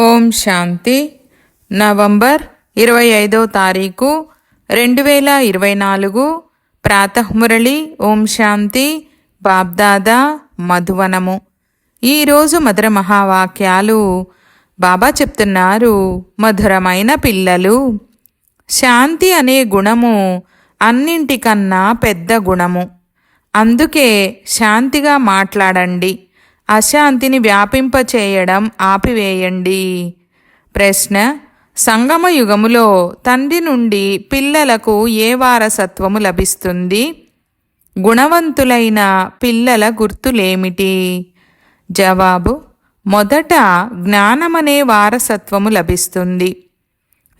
ఓం శాంతి. November ఇరవై ఐదవ తారీఖు రెండు వేల ఇరవై నాలుగు. ప్రాతఃమురళి ఓం శాంతి బాబ్దాదా మధువనము. ఈరోజు మధుర మహావాక్యాలు బాబా చెప్తున్నారు మధురమైన పిల్లలు. శాంతి అనే గుణము అన్నింటికన్నా పెద్ద గుణము. అందుకే శాంతిగా మాట్లాడండి. అశాంతిని వ్యాపింపచేయడం ఆపివేయండి. ప్రశ్న సంగమ యుగములో తండ్రి నుండి పిల్లలకు ఏ వారసత్వము లభిస్తుంది? గుణవంతులైన పిల్లల గుర్తులేమిటి? జవాబు మొదట జ్ఞానమనే వారసత్వము లభిస్తుంది.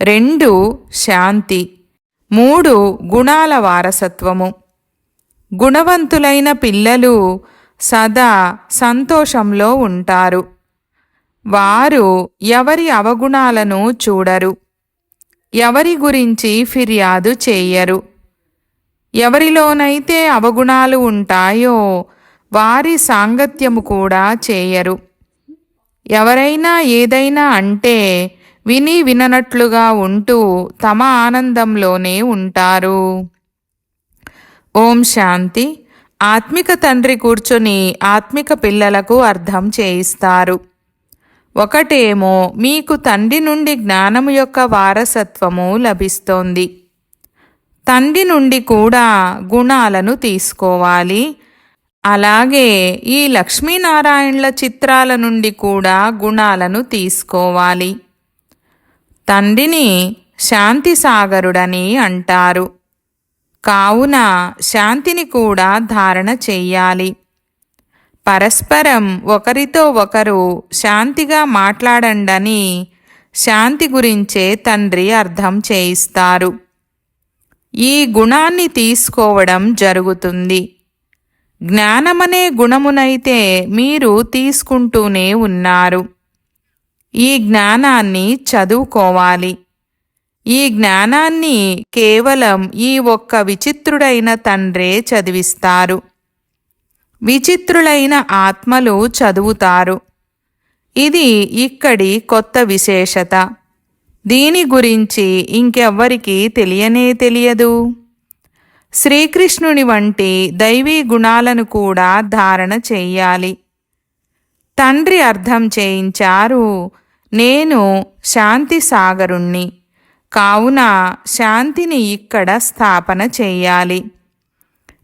రెండు శాంతి. మూడు గుణాల వారసత్వము. గుణవంతులైన పిల్లలు సదా సంతోషంలో ఉంటారు. వారు ఎవరి అవగుణాలను చూడరు. ఎవరి గురించి ఫిర్యాదు చేయరు. ఎవరిలోనైతే అవగుణాలు ఉంటాయో వారి సాంగత్యము కూడా చేయరు. ఎవరైనా ఏదైనా అంటే విని విననట్లుగా ఉంటూ తమ ఆనందంలోనే ఉంటారు. ఓం శాంతి. ఆత్మిక తండ్రి కూర్చొని ఆత్మిక పిల్లలకు అర్థం చేయిస్తారు. ఒకటేమో మీకు తండ్రి నుండి జ్ఞానము యొక్క వారసత్వము లభిస్తోంది. తండ్రి నుండి కూడా గుణాలను తీసుకోవాలి. అలాగే ఈ లక్ష్మీనారాయణల చిత్రాల నుండి కూడా గుణాలను తీసుకోవాలి. తండ్రిని శాంతి సాగరుడని అంటారు. కావున శాంతిని కూడా ధారణ చెయ్యాలి. పరస్పరం ఒకరితో ఒకరు శాంతిగా మాట్లాడండని శాంతి గురించే తండ్రి అర్థం చేయిస్తారు. ఈ గుణాన్ని తీసుకోవడం జరుగుతుంది. జ్ఞానమనే గుణమునైతే మీరు తీసుకుంటూనే ఉన్నారు. ఈ జ్ఞానాన్ని చదువుకోవాలి. ఈ జ్ఞానాన్ని కేవలం ఈ ఒక్క విచిత్రుడైన తండ్రే చదివిస్తారు. విచిత్రులైన ఆత్మలు చదువుతారు. ఇది ఇక్కడి కొత్త విశేషత. దీని గురించి ఇంకెవ్వరికీ తెలియనే తెలియదు. శ్రీకృష్ణుని వంటి దైవీ గుణాలను కూడా ధారణ చేయాలి. తండ్రి అర్థం చేయించారు నేను శాంతి సాగరుణ్ణి. కావున శాంతిని ఇక్కడ స్థాపన చెయ్యాలి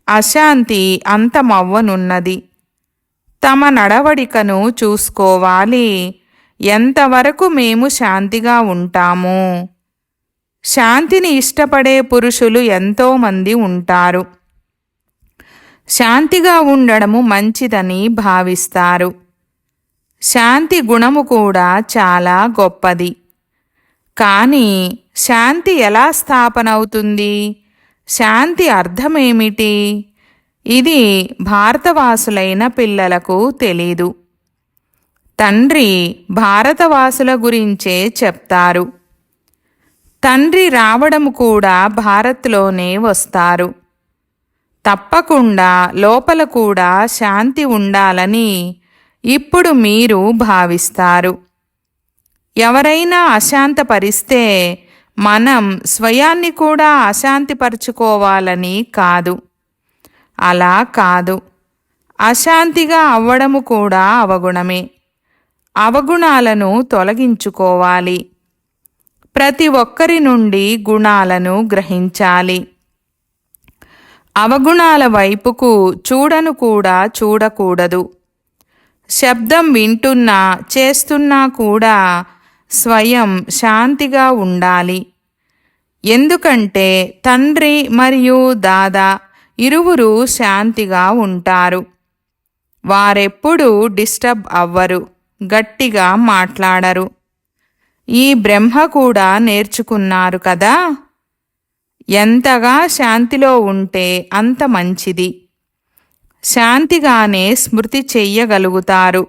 అశాంతి అంతమవ్వనున్నది. తమ నడవడికను చూసుకోవాలి. ఎంతవరకు మేము శాంతిగా ఉంటాము. శాంతిని ఇష్టపడే పురుషులు ఎంతోమంది ఉంటారు. శాంతిగా ఉండడము మంచిదని భావిస్తారు. శాంతి గుణము కూడా చాలా గొప్పది. కానీ శాంతి ఎలా స్థాపన అవుతుంది శాంతి అర్థమేమిటి? ఇది భారతవాసులైన పిల్లలకు తెలీదు. తండ్రి భారతవాసుల గురించే చెప్తారు. తండ్రి రావడం కూడా భారత్లోనే వస్తారు. తప్పకుండా లోపల కూడా శాంతి ఉండాలని ఇప్పుడు మీరు భావిస్తారు. ఎవరైనా అశాంతపరిస్తే మనం స్వయాన్ని కూడా అశాంతిపరచుకోవాలని కాదు. అలా కాదు. అశాంతిగా అవ్వడము కూడా అవగుణమే. అవగుణాలను తొలగించుకోవాలి. ప్రతి ఒక్కరి నుండి గుణాలను గ్రహించాలి. అవగుణాల వైపుకు చూడను కూడా చూడకూడదు. శబ్దం వింటున్నా చేస్తున్నా కూడా స్వయం శాంతిగా ఉండాలి. ఎందుకంటే తండ్రి మరియు దాదా ఇరువురు శాంతిగా ఉంటారు. వారెప్పుడూ డిస్టర్బ్ అవ్వరు గట్టిగా మాట్లాడరు. ఈ బ్రహ్మ కూడా నేర్చుకున్నారు కదా? ఎంతగా శాంతిలో ఉంటే అంత మంచిది. శాంతిగానే స్మృతి చెయ్యగలుగుతారు.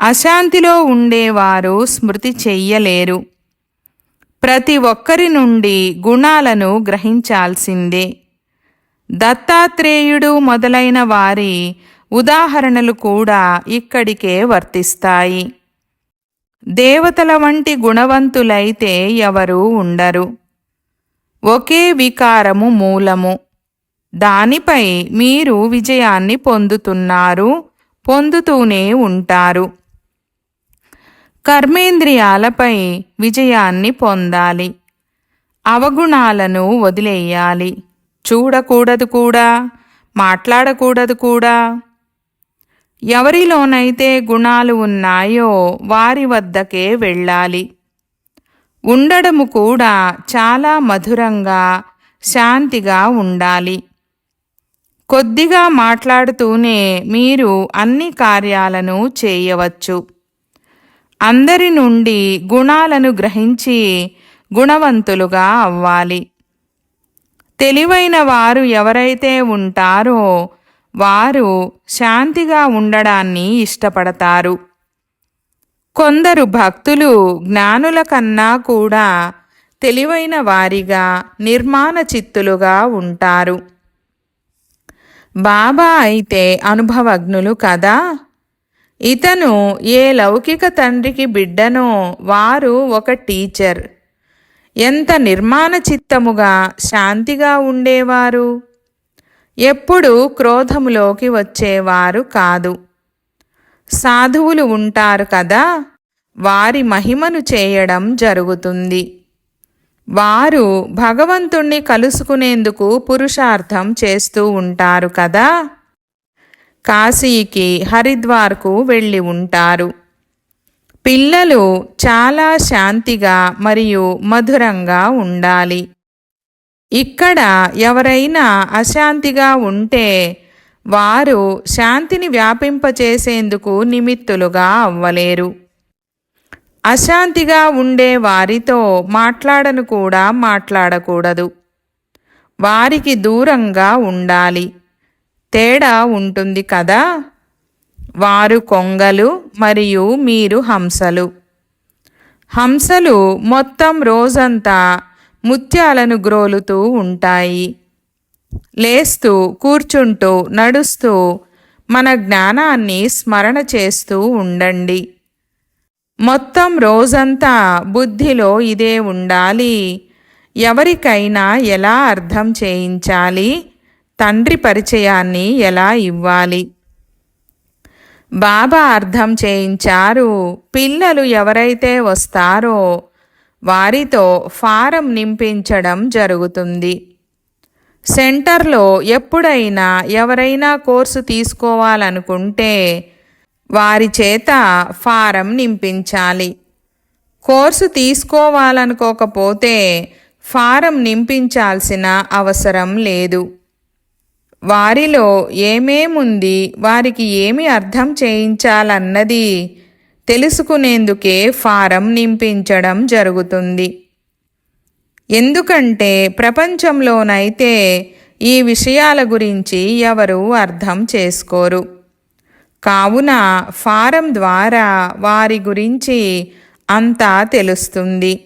అశాంతిలో ఉండేవారు స్మృతి చెయ్యలేరు. ప్రతి ఒక్కరి నుండి గుణాలను గ్రహించాల్సిందే. దత్తాత్రేయుడు మొదలైన వారి ఉదాహరణలు కూడా ఇక్కడికే వర్తిస్తాయి. దేవతల వంటి గుణవంతులైతే ఎవరూ ఉండరు. ఒకే వికారము మూలము. దానిపై మీరు విజయాన్ని పొందుతున్నారు పొందుతూనే ఉంటారు. కర్మేంద్రియాలపై విజయాన్ని పొందాలి. అవగుణాలను వదిలేయాలి. చూడకూడదు కూడా మాట్లాడకూడదు కూడా. ఎవరిలోనైతే గుణాలు ఉన్నాయో వారి వద్దకే వెళ్ళాలి. ఉండడము కూడా చాలా మధురంగా శాంతిగా ఉండాలి. కొద్దిగా మాట్లాడుతూనే మీరు అన్ని కార్యాలను చేయవచ్చు. అందరి నుండి గుణాలను గ్రహించి గుణవంతులుగా అవ్వాలి. తెలివైన వారు ఎవరైతే ఉంటారో వారు శాంతిగా ఉండడాన్ని ఇష్టపడతారు. కొందరు భక్తులు జ్ఞానుల కన్నా కూడా తెలివైన వారిగా నిర్మాణ చిత్తులుగా ఉంటారు. బాబా అయితే అనుభవజ్ఞులు కదా? ఇతను ఏ లౌకిక తండ్రికి బిడ్డనో వారు ఒక టీచర్. ఎంత నిర్మాణ చిత్తముగా శాంతిగా ఉండేవారు? ఎప్పుడు క్రోధములోకి వచ్చేవారు కాదు. సాధువులు ఉంటారు కదా వారి మహిమను చేయడం జరుగుతుంది. వారు భగవంతుణ్ణి కలుసుకునేందుకు పురుషార్థం చేస్తూ ఉంటారు కదా. కాశీకి హరిద్వార్కు వెళ్ళి ఉంటారు. పిల్లలు చాలా శాంతిగా మరియు మధురంగా ఉండాలి. ఇక్కడ ఎవరైనా అశాంతిగా ఉంటే వారు శాంతిని వ్యాపింపచేసేందుకు నిమిత్తులుగా అవ్వలేరు. అశాంతిగా ఉండే వారితో మాట్లాడను కూడా మాట్లాడకూడదు. వారికి దూరంగా ఉండాలి. తేడా ఉంటుంది కదా? వారు కొంగలు మరియు మీరు హంసలు. హంసలు మొత్తం రోజంతా ముత్యాలను గ్రోలుతూ ఉంటాయి. లేస్తూ కూర్చుంటూ నడుస్తూ మన జ్ఞానాన్ని స్మరణ చేస్తూ ఉండండి. మొత్తం రోజంతా బుద్ధిలో ఇదే ఉండాలి. ఎవరికైనా ఎలా అర్థం చేయించాలి? తండ్రి పరిచయాన్ని ఎలా ఇవ్వాలి? బాబా అర్థం చేయించారు. పిల్లలు ఎవరైతే వస్తారో వారితో ఫారం నింపించడం జరుగుతుంది. సెంటర్లో ఎప్పుడైనా ఎవరైనా కోర్సు తీసుకోవాలనుకుంటే వారి చేత ఫారం నింపించాలి. కోర్సు తీసుకోవాలనుకోకపోతే ఫారం నింపించాల్సిన అవసరం లేదు. వారిలో ఏమేముంది? వారికి ఏమి అర్థం చేయించాలన్నది తెలుసుకునేందుకే ఫారం నింపించడం జరుగుతుంది. ఎందుకంటే ప్రపంచంలోనైతే ఈ విషయాల గురించి ఎవరు అర్థం చేసుకోరు. కావున ఫారం ద్వారా వారి గురించి అంతా తెలుస్తుంది.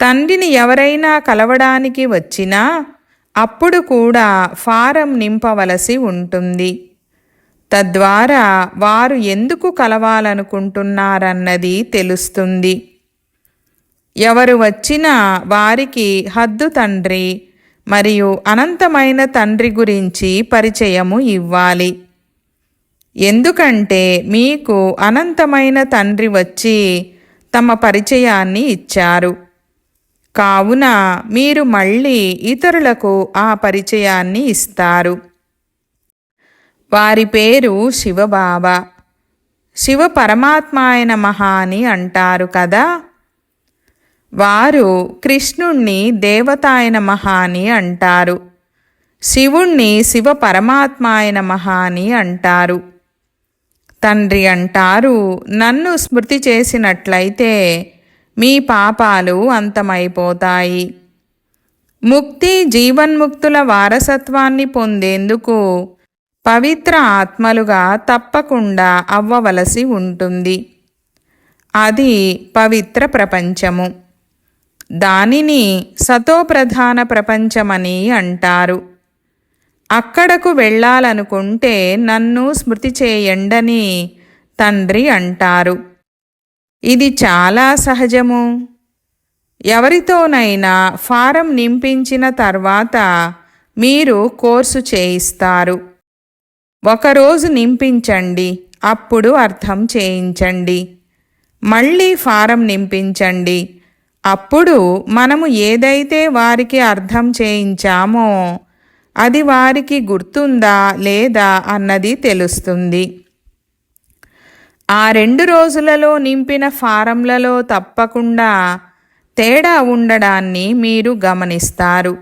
తండ్రిని ఎవరైనా కలవడానికి వచ్చినా అప్పుడు కూడా ఫారం నింపవలసి ఉంటుంది. తద్వారా వారు ఎందుకు కలవాలనుకుంటున్నారన్నది తెలుస్తుంది. ఎవరు వచ్చినా వారికి హద్దు తండ్రి మరియు అనంతమైన తండ్రి గురించి పరిచయము ఇవ్వాలి. ఎందుకంటే మీకు అనంతమైన తండ్రి వచ్చి తమ పరిచయాన్ని ఇచ్చారు. కావున మీరు మళ్ళీ ఇతరులకు ఆ పరిచయాన్ని ఇస్తారు. వారి పేరు శివబాబా. శివ పరమాత్మాయన మహా అని అంటారు కదా? వారు కృష్ణుణ్ణి దేవతాయన మహా అని అంటారు. శివుణ్ణి శివ పరమాత్మాయన మహా అని అంటారు. తండ్రి అంటారు నన్ను స్మృతి చేసినట్లయితే మీ పాపాలు అంతమైపోతాయి. ముక్తి జీవన్ముక్తుల వారసత్వాన్ని పొందేందుకు పవిత్ర ఆత్మలుగా తప్పకుండా అవ్వవలసి ఉంటుంది. అది పవిత్ర ప్రపంచము. దానిని సతోప్రధాన ప్రపంచమని అంటారు. అక్కడకు వెళ్ళాలనుకుంటే నన్ను స్మృతి చేయండని తండ్రి అంటారు. ఇది చాలా సహజము. ఎవరితోనైనా ఫారం నింపించిన తర్వాత మీరు కోర్సు చేయిస్తారు. ఒకరోజు నింపించండి అప్పుడు అర్థం చేయించండి. మళ్ళీ ఫారం నింపించండి అప్పుడు మనము ఏదైతే వారికి అర్థం చేయించామో అది వారికి గుర్తుందా లేదా అన్నది తెలుస్తుంది. ఆ రెండు రోజులలో నింపిన ఫారంలలో తప్పకుండా తేడా ఉండడాన్ని మీరు గమనిస్తారు.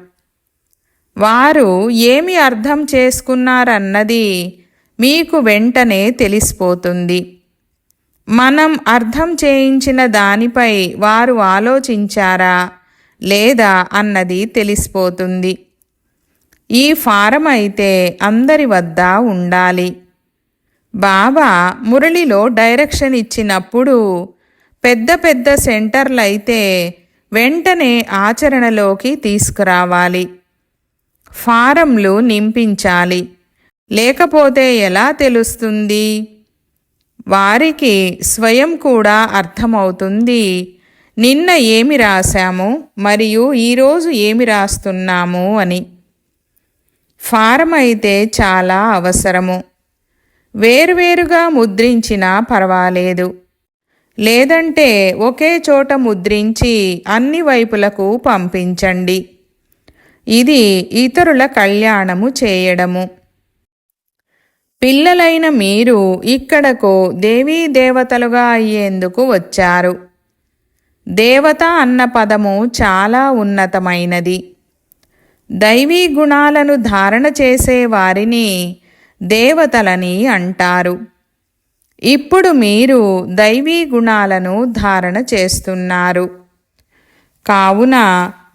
వారు ఏమి అర్థం చేసుకున్నారన్నది మీకు వెంటనే తెలిసిపోతుంది. మనం అర్థం చేయించిన దానిపై వారు ఆలోచించారా లేదా అన్నది తెలిసిపోతుంది. ఈ ఫారం అయితే అందరి వద్ద ఉండాలి. బాబా మురళిలో డైరెక్షన్ ఇచ్చినప్పుడు పెద్ద పెద్ద సెంటర్లు అయితే వెంటనే ఆచరణలోకి తీసుకురావాలి. ఫారంలు నింపించాలి. లేకపోతే ఎలా తెలుస్తుంది? వారికి స్వయం కూడా అర్థమవుతుంది. నిన్న ఏమి రాశాము? మరియు ఈరోజు ఏమి రాస్తున్నాము? అని. ఫారం అయితే చాలా అవసరము. వేరువేరుగా ముద్రించినా పర్వాలేదు. లేదంటే ఒకే చోట ముద్రించి అన్ని వైపులకు పంపించండి. ఇది ఇతరుల కళ్యాణము చేయడము. పిల్లలైన మీరు ఇక్కడకు దేవీ దేవతలుగా అయ్యేందుకు వచ్చారు. దేవత అన్న పదము చాలా ఉన్నతమైనది. దైవీ గుణాలను ధారణ చేసే వారిని దేవతలని అంటారు. ఇప్పుడు మీరు దైవీ గుణాలను ధారణ చేస్తున్నారు. కావున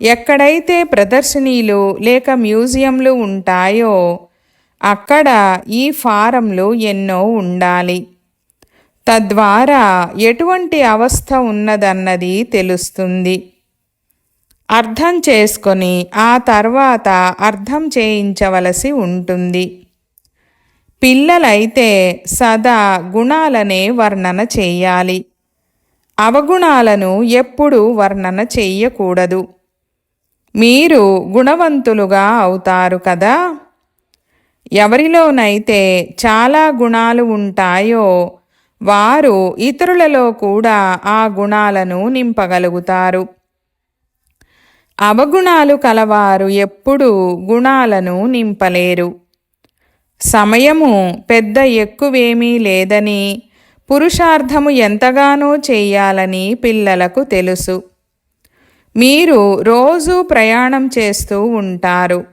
ఎక్కడైతే ప్రదర్శనీలు లేక మ్యూజియంలు ఉంటాయో అక్కడ ఈ ఫారంలు ఎన్నో ఉండాలి. తద్వారా ఎటువంటి అవస్థ ఉన్నదన్నది తెలుస్తుంది. అర్థం చేసుకొని ఆ తర్వాత అర్థం చేయించవలసి ఉంటుంది. పిల్లలైతే సదా గుణాలనే వర్ణన చెయ్యాలి అవగుణాలను ఎప్పుడూ వర్ణన చెయ్యకూడదు మీరు గుణవంతులుగా అవుతారు కదా? ఎవరిలోనైతే చాలా గుణాలు ఉంటాయో వారు ఇతరులలో కూడా ఆ గుణాలను నింపగలుగుతారు. అవగుణాలు కలవారు ఎప్పుడూ గుణాలను నింపలేరు. సమయము పెద్ద ఎక్కువేమీ లేదని పురుషార్థము ఎంతగానో చేయాలని పిల్లలకు తెలుసు. మీరు రోజూ ప్రయాణం చేస్తూ ఉంటారు.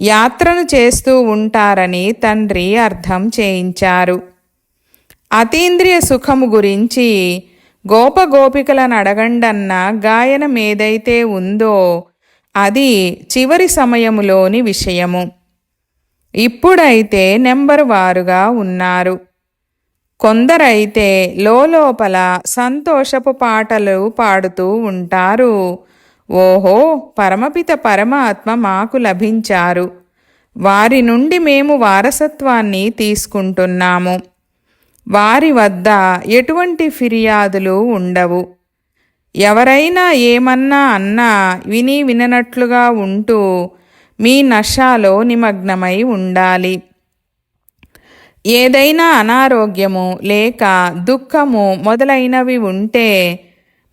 యాత్రను చేస్తూ ఉంటారని తండ్రి అర్థం చేయించారు. అతీంద్రియ సుఖము గురించి గోపగోపికలను అడగండన్న గాయనం ఏదైతే ఉందో అది చివరి సమయములోని విషయము. ఇప్పుడైతే నెంబర్ వారుగా ఉన్నారు. కొందరైతే లోపల సంతోషపు పాటలు పాడుతూ ఉంటారు. ఓహో పరమపిత పరమాత్మ మాకు లభించారు. వారి నుండి మేము వారసత్వాన్ని తీసుకుంటున్నాము. వారి వద్ద ఎటువంటి ఫిర్యాదులు ఉండవు. ఎవరైనా ఏమన్నా అన్నా విని విననట్లుగా ఉంటూ మీ నషాలో నిమగ్నమై ఉండాలి. ఏదైనా అనారోగ్యము లేక దుఃఖము మొదలైనవి ఉంటే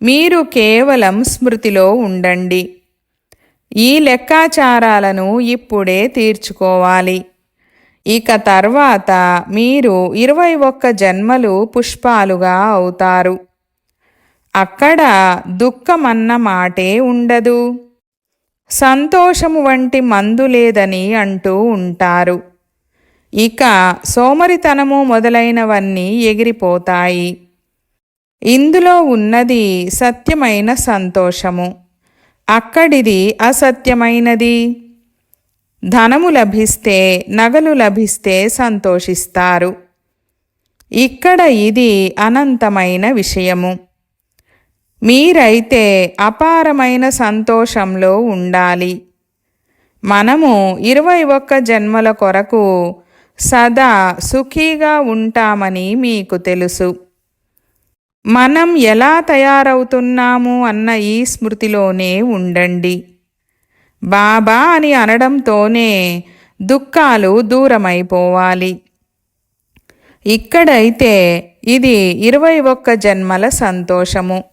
మీరు కేవలం స్మృతిలో ఉండండి. ఈ లెక్కాచారాలను ఇప్పుడే తీర్చుకోవాలి. ఇక తర్వాత మీరు ఇరవై ఒక్క జన్మలు పుష్పాలుగా అవుతారు. అక్కడ దుఃఖమన్న మాటే ఉండదు. సంతోషము వంటి మందు లేదని అంటూ ఉంటారు. ఇక సోమరితనము మొదలైనవన్నీ ఎగిరిపోతాయి. ఇందులో ఉన్నది సత్యమైన సంతోషము. అక్కడిది అసత్యమైనది. ధనము లభిస్తే నగలు లభిస్తే సంతోషిస్తారు. ఇక్కడ ఇది అనంతమైన విషయము. మీరైతే అపారమైన సంతోషంలో ఉండాలి. మనము ఇరవై ఒక్క జన్మల కొరకు సదా సుఖీగా ఉంటామని మీకు తెలుసు. మనం ఎలా తయారవుతున్నాము అన్న ఈ స్మృతిలోనే ఉండండి. బాబా అని అనడంతోనే దుఃఖాలు దూరమైపోవాలి. ఇక్కడైతే ఇది ఇరవై ఒక్క జన్మల సంతోషము.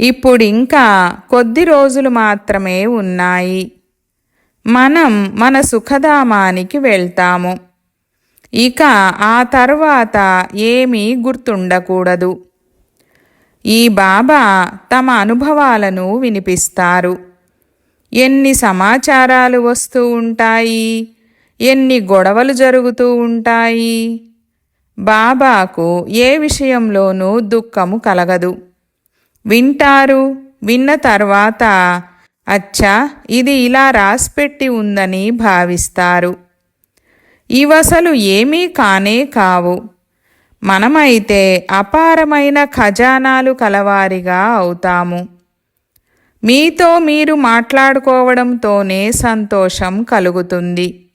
ఇప్పుడు ఇంకా కొద్ది రోజులు మాత్రమే ఉన్నాయి. మనం మన సుఖధామానికి వెళ్తాము. ఇక ఆ తర్వాత ఏమీ గుర్తుండకూడదు. ఈ బాబా తమ అనుభవాలను వినిపిస్తారు. ఎన్ని సమాచారాలు వస్తూ ఉంటాయి? ఎన్ని గొడవలు జరుగుతూ ఉంటాయి? బాబాకు ఏ విషయంలోనూ దుఃఖము కలగదు. వింటారు. విన్న తర్వాత అచ్చా ఇది ఇలా రాసిపెట్టి ఉందని భావిస్తారు. ఇవసలు ఏమీ కానే కావు. మనమైతే అపారమైన ఖజానాలు కలవారిగా అవుతాము. మీతో మీరు మాట్లాడుకోవడంతోనే సంతోషం కలుగుతుంది.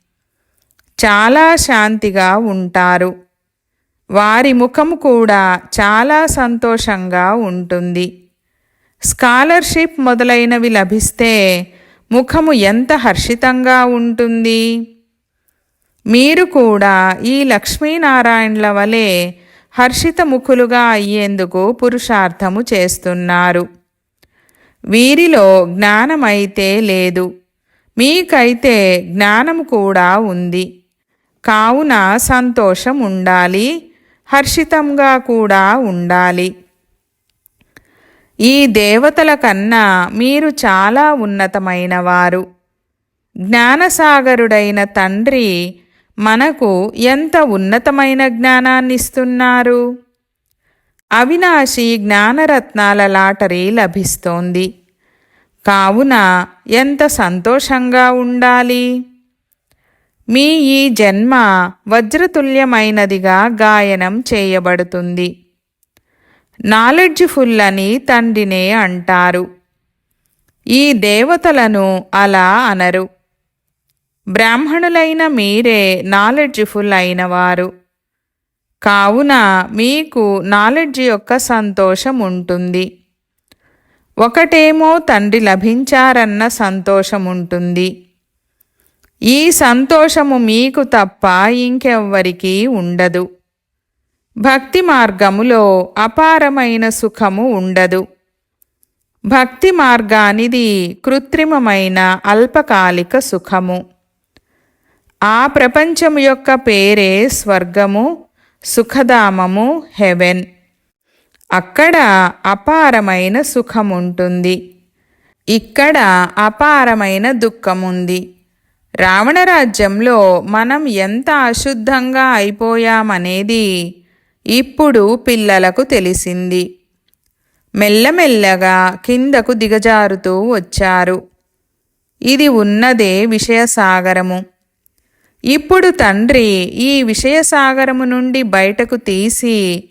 చాలా శాంతిగా ఉంటారు. వారి ముఖం కూడా చాలా సంతోషంగా ఉంటుంది. స్కాలర్షిప్ మొదలైనవి లభిస్తే ముఖము ఎంత హర్షితంగా ఉంటుంది. మీరు కూడా ఈ లక్ష్మీనారాయణల వలె హర్షితముఖులుగా అయ్యేందుకు పురుషార్థము చేస్తున్నారు. వీరిలో జ్ఞానమైతే లేదు. మీకైతే జ్ఞానము కూడా ఉంది. కావున సంతోషం ఉండాలి హర్షితంగా కూడా ఉండాలి. ఈ దేవతల కన్నా మీరు చాలా ఉన్నతమైన వారు జ్ఞానసాగరుడైన తండ్రి మనకు ఎంత ఉన్నతమైన జ్ఞానాన్నిస్తున్నారు? అవినాశి జ్ఞానరత్నాల లాటరీ లభిస్తోంది. కావున ఎంత సంతోషంగా ఉండాలి? మీ ఈ జన్మ వజ్రతుల్యమైనదిగా గాయనం చేయబడుతుంది. నాలెడ్జ్ఫుల్ అని తండ్రినే అంటారు. ఈ దేవతలను అలా అనరు. బ్రాహ్మణులైన మీరే నాలెడ్జ్ఫుల్ అయినవారు. కావున మీకు నాలెడ్జ్ యొక్క సంతోషం ఉంటుంది. ఒకటేమో తండ్రి లభించారన్న సంతోషం ఉంటుంది. ఈ సంతోషము మీకు తప్ప ఇంకెవ్వరికీ ఉండదు. భక్తి మార్గములో అపారమైన సుఖము ఉండదు. భక్తి మార్గానిది కృత్రిమమైన అల్పకాలిక సుఖము. ఆ ప్రపంచము యొక్క పేరే స్వర్గము సుఖధామము హెవెన్. అక్కడ అపారమైన సుఖముంటుంది. ఇక్కడ అపారమైన దుఃఖముంది. రావణరాజ్యంలో మనం ఎంత అశుద్ధంగా అయిపోయామనేది ఇప్పుడు పిల్లలకు తెలిసింది. మెల్లమెల్లగా కిందకు దిగజారుతూ వచ్చారు. ఇది ఉన్నదే విషయసాగరము. ఇప్పుడు తండ్రి ఈ విషయసాగరము నుండి బయటకు తీసి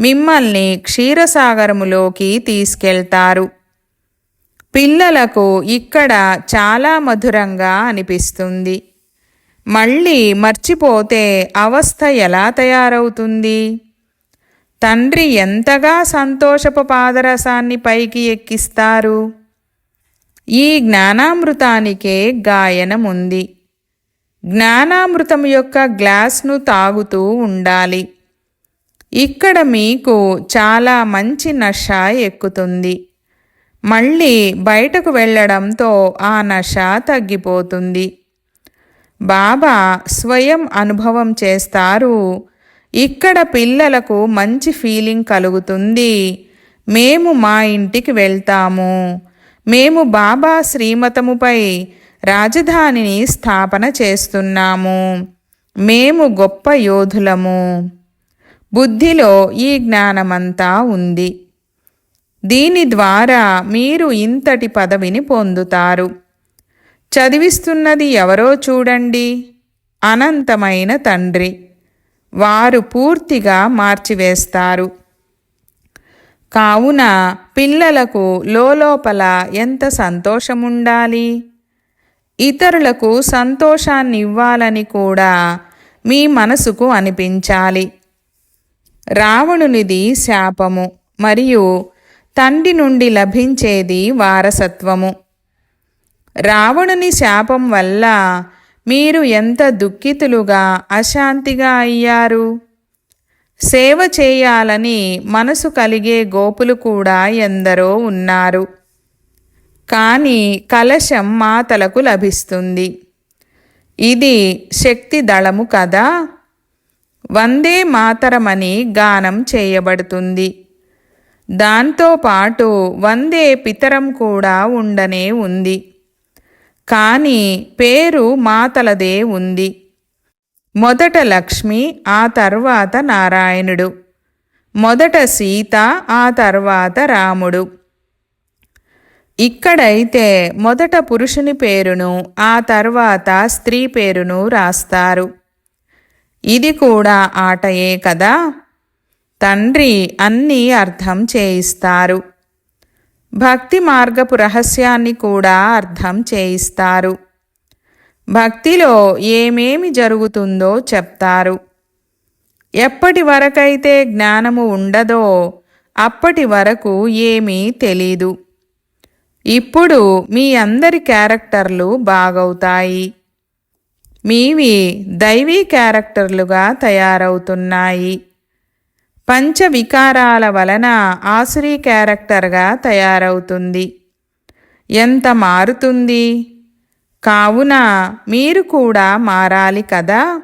మిమ్మల్ని క్షీరసాగరములోకి తీసుకెళ్తారు. పిల్లలకు ఇక్కడ చాలా మధురంగా అనిపిస్తుంది. మళ్ళీ మర్చిపోతే అవస్థ ఎలా తయారవుతుంది? తండ్రి ఎంతగా సంతోషపు పాదరసాన్ని పైకి ఎక్కిస్తారు? ఈ జ్ఞానామృతానికే గాయనముంది. జ్ఞానామృతం యొక్క గ్లాస్ను తాగుతూ ఉండాలి. ఇక్కడ మీకు చాలా మంచి నష ఎక్కుతుంది. మళ్ళీ బయటకు వెళ్ళడంతో ఆ నష తగ్గిపోతుంది. బాబా స్వయం అనుభవం చేస్తారు ఇక్కడ పిల్లలకు మంచి ఫీలింగ్ కలుగుతుంది. మేము మా ఇంటికి వెళ్తాము. మేము బాబా శ్రీమతముపై రాజధానిని స్థాపన చేస్తున్నాము. మేము గొప్ప యోధులము. బుద్ధిలో ఈ జ్ఞానమంతా ఉంది. దీని ద్వారా మీరు ఇంతటి పదవిని పొందుతారు. చదివిస్తున్నది ఎవరో చూడండి. అనంతమైన తండ్రి. వారు పూర్తిగా మార్చివేస్తారు. కావున పిల్లలకు లోపల ఎంత సంతోషముండాలి? ఇతరులకు సంతోషాన్ని ఇవ్వాలని కూడా మీ మనసుకు అనిపించాలి. రావణునిది శాపము మరియు తండ్రి నుండి లభించేది వారసత్వము. రావణుని శాపం వల్ల మీరు ఎంత దుఃఖితులుగా అశాంతిగా అయ్యారు? సేవ చేయాలని మనసు కలిగే గోపులు కూడా ఎందరో ఉన్నారు. కానీ కలశం మాతలకు లభిస్తుంది. ఇది శక్తి దళము కదా? వందే మాతరమని గానం చేయబడుతుంది. దాంతోపాటు వందే పితరం కూడా ఉండనే ఉంది. కానీ పేరు మాతలదే ఉంది. మొదట లక్ష్మి ఆ తర్వాత నారాయణుడు. మొదట సీత ఆ తర్వాత రాముడు. ఇక్కడైతే మొదట పురుషుని పేరును ఆ తర్వాత స్త్రీ పేరును రాస్తారు. ఇది కూడా ఆటయే కదా? తండ్రి అన్నీ అర్థం చేయిస్తారు. భక్తి మార్గపు రహస్యాన్ని కూడా అర్థం చేయిస్తారు. భక్తిలో ఏమేమి జరుగుతుందో చెప్తారు. ఎప్పటి వరకైతే జ్ఞానము ఉండదో అప్పటి వరకు ఏమీ తెలీదు. ఇప్పుడు మీ అందరి క్యారెక్టర్లు బాగవుతాయి. మీవి దైవీ క్యారెక్టర్లుగా తయారవుతున్నాయి. పంచ వికారాల వలన ఆసురీ క్యారెక్టర్గా తయారవుతుంది. ఎంత మారుతుంది? కావున మీరు కూడా మారాలి కదా?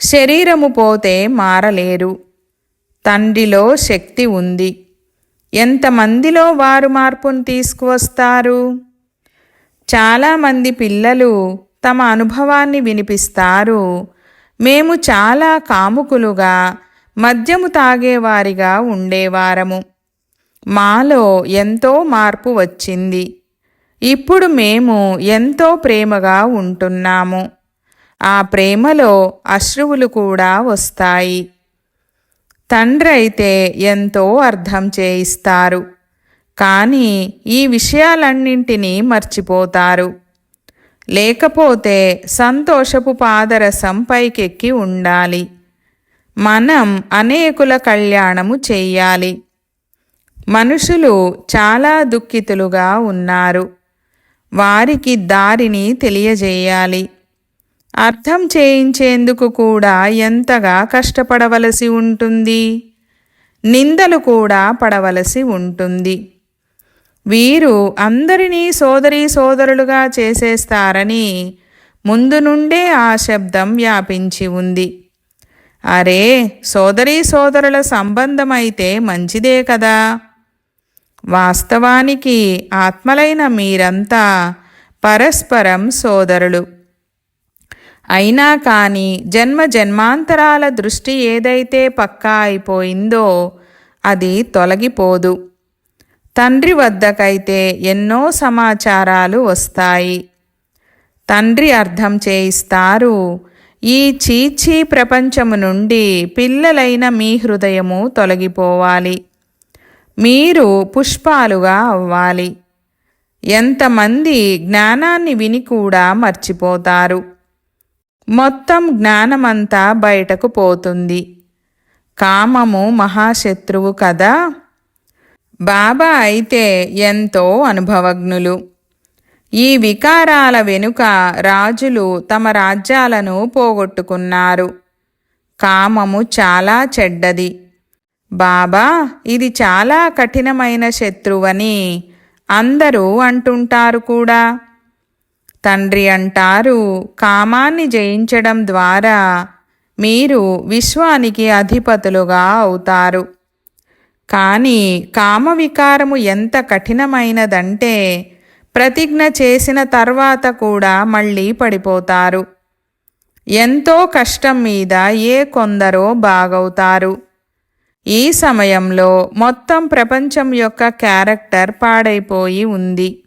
శరీరము పోతే మారలేరు. తండ్రిలో శక్తి ఉంది. ఎంతమందిలో వారు మార్పును తీసుకువస్తారు? చాలామంది పిల్లలు తమ అనుభవాన్ని వినిపిస్తారు. మేము చాలా కాముకులుగా మద్యము తాగేవారిగా ఉండేవారము మాలో ఎంతో మార్పు వచ్చింది. ఇప్పుడు మేము ఎంతో ప్రేమగా ఉంటున్నాము. ఆ ప్రేమలో అశ్రువులు కూడా వస్తాయి. తండ్రి అయితే ఎంతో అర్థం చేయిస్తారు. కానీ ఈ విషయాలన్నింటినీ మర్చిపోతారు. లేకపోతే సంతోషపు పాదరసం పైకెక్కి ఉండాలి. మనం అనేకుల కళ్యాణము చెయ్యాలి. మనుషులు చాలా దుఃఖితులుగా ఉన్నారు. వారికి దారిని తెలియజేయాలి. అర్థం చేయించేందుకు కూడా ఎంతగా కష్టపడవలసి ఉంటుంది? నిందలు కూడా పడవలసి ఉంటుంది. వీరు అందరినీ సోదరీ సోదరులుగా చేసేస్తారని ముందు నుండే ఆ శబ్దం వ్యాపించి ఉంది. అరే సోదరీ సోదరుల సంబంధమైతే మంచిదే కదా. వాస్తవానికి ఆత్మలైన మీరంతా పరస్పరం సోదరులు. అయినా కానీ జన్మ జన్మాంతరాల దృష్టి ఏదైతే పక్కా అయిపోయిందో అది తొలగిపోదు. తండ్రి వద్దకైతే ఎన్నో సమాచారాలు వస్తాయి. తండ్రి అర్థం చేయిస్తారు ఈ చీచీ ప్రపంచము నుండి పిల్లలైన మీ హృదయము తొలగిపోవాలి. మీరు పుష్పాలుగా అవ్వాలి. ఎంతమంది జ్ఞానాన్ని విని కూడా మర్చిపోతారు. మొత్తం జ్ఞానమంతా బయటకు పోతుంది. కామము మహాశత్రువు కదా. బాబా అయితే ఎంతో అనుభవజ్ఞులు. ఈ వికారాల వెనుక రాజులు తమ రాజ్యాలను పోగొట్టుకున్నారు. కామము చాలా చెడ్డది. బాబా ఇది చాలా కఠినమైన శత్రువని అందరూ అంటుంటారు కూడా. తండ్రి అంటారు కామాన్ని జయించడం ద్వారా మీరు విశ్వానికి అధిపతులుగా అవుతారు. కానీ కామవికారము ఎంత కఠినమైనదంటే ప్రతిజ్ఞ చేసిన తర్వాత కూడా మళ్ళీ పడిపోతారు. ఎంతో కష్టం మీద ఏ కొందరో బాగవుతారు. ఈ సమయంలో మొత్తం ప్రపంచం యొక్క క్యారెక్టర్ పాడైపోయి ఉంది.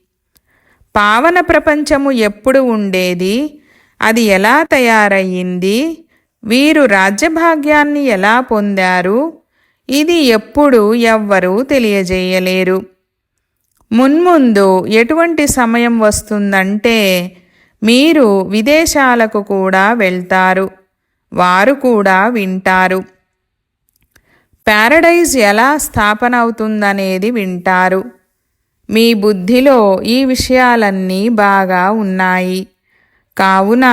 పావన ప్రపంచము ఎప్పుడు ఉండేది? అది ఎలా తయారయ్యింది? వీరు రాజ్యభాగ్యాన్ని ఎలా పొందారు? ఇది ఎప్పుడు ఎవ్వరూ తెలియజేయలేరు. మున్ముందు ఎటువంటి సమయం వస్తుందంటే మీరు విదేశాలకు కూడా వెళ్తారు వారు కూడా వింటారు. ప్యారడైజ్ ఎలా స్థాపన అవుతుందనేది వింటారు. మీ బుద్ధిలో ఈ విషయాలన్నీ బాగా ఉన్నాయి. కావున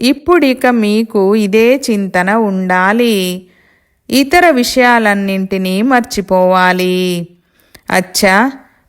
ఇప్పుడిక మీకు ఇదే చింతన ఉండాలి. ఇతర విషయాలన్నింటినీ మర్చిపోవాలి. అచ్చా!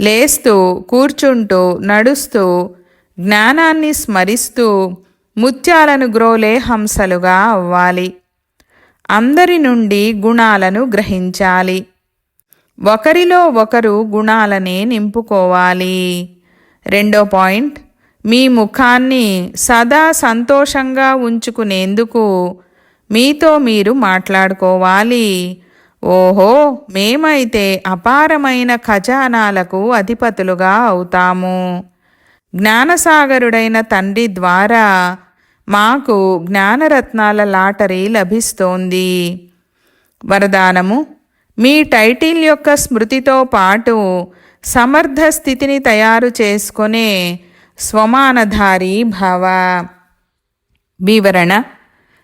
లేస్తూ కూర్చుంటూ నడుస్తూ జ్ఞానాన్ని స్మరిస్తూ ముత్యాలను గ్రోలే హంసలుగా అవ్వాలి. అందరి నుండి గుణాలను గ్రహించాలి. ఒకరిలో ఒకరు గుణాలనే నింపుకోవాలి. రెండో పాయింట్ మీ ముఖాన్ని సదా సంతోషంగా ఉంచుకునేందుకు మీతో మీరు మాట్లాడుకోవాలి. ఓహో మేమైతే అపారమైన ఖజానాలకు అధిపతులుగా అవుతాము. జ్ఞానసాగరుడైన తండ్రి ద్వారా మాకు జ్ఞానరత్నాల లాటరీ లభిస్తోంది. వరదానము మీ టైటిల్ యొక్క స్మృతితో పాటు సమర్థ స్థితిని తయారు చేసుకునే స్వమానధారి భవ. వివరణ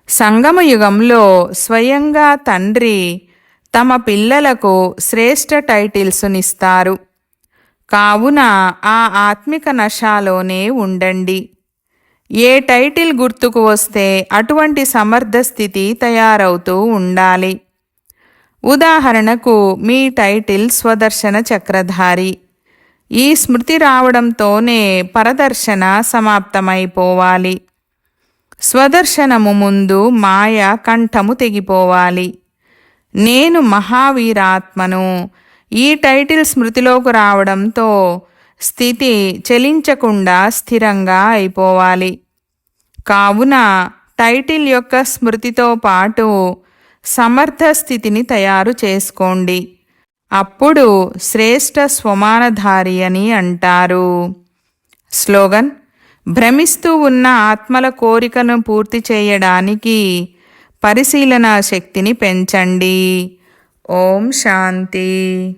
సంగమయుగంలో స్వయంగా తండ్రి తమ పిల్లలకు శ్రేష్ఠ టైటిల్స్నిస్తారు. కావున ఆ ఆత్మిక నశాలోనే ఉండండి. ఏ టైటిల్ గుర్తుకు వస్తే అటువంటి సమర్థ స్థితి తయారవుతూ ఉండాలి. ఉదాహరణకు మీ టైటిల్ స్వదర్శన చక్రధారి. ఈ స్మృతి రావడంతోనే పరదర్శన సమాప్తమైపోవాలి. స్వదర్శనము ముందు మాయ కంఠము తెగిపోవాలి. నేను మహావీరాత్మను. ఈ టైటిల్ స్మృతిలోకి రావడంతో స్థితి చెలించకుండా స్థిరంగా అయిపోవాలి. కావున టైటిల్ యొక్క స్మృతితో పాటు సమర్థ స్థితిని తయారు చేసుకోండి. అప్పుడు శ్రేష్ఠ స్వమానధారి అని అంటారు. స్లోగన్ భ్రమిస్తూ ఉన్న ఆత్మల కోరికను పూర్తి చేయడానికి పరిశీలన శక్తిని పెంచండి. ఓం శాంతి.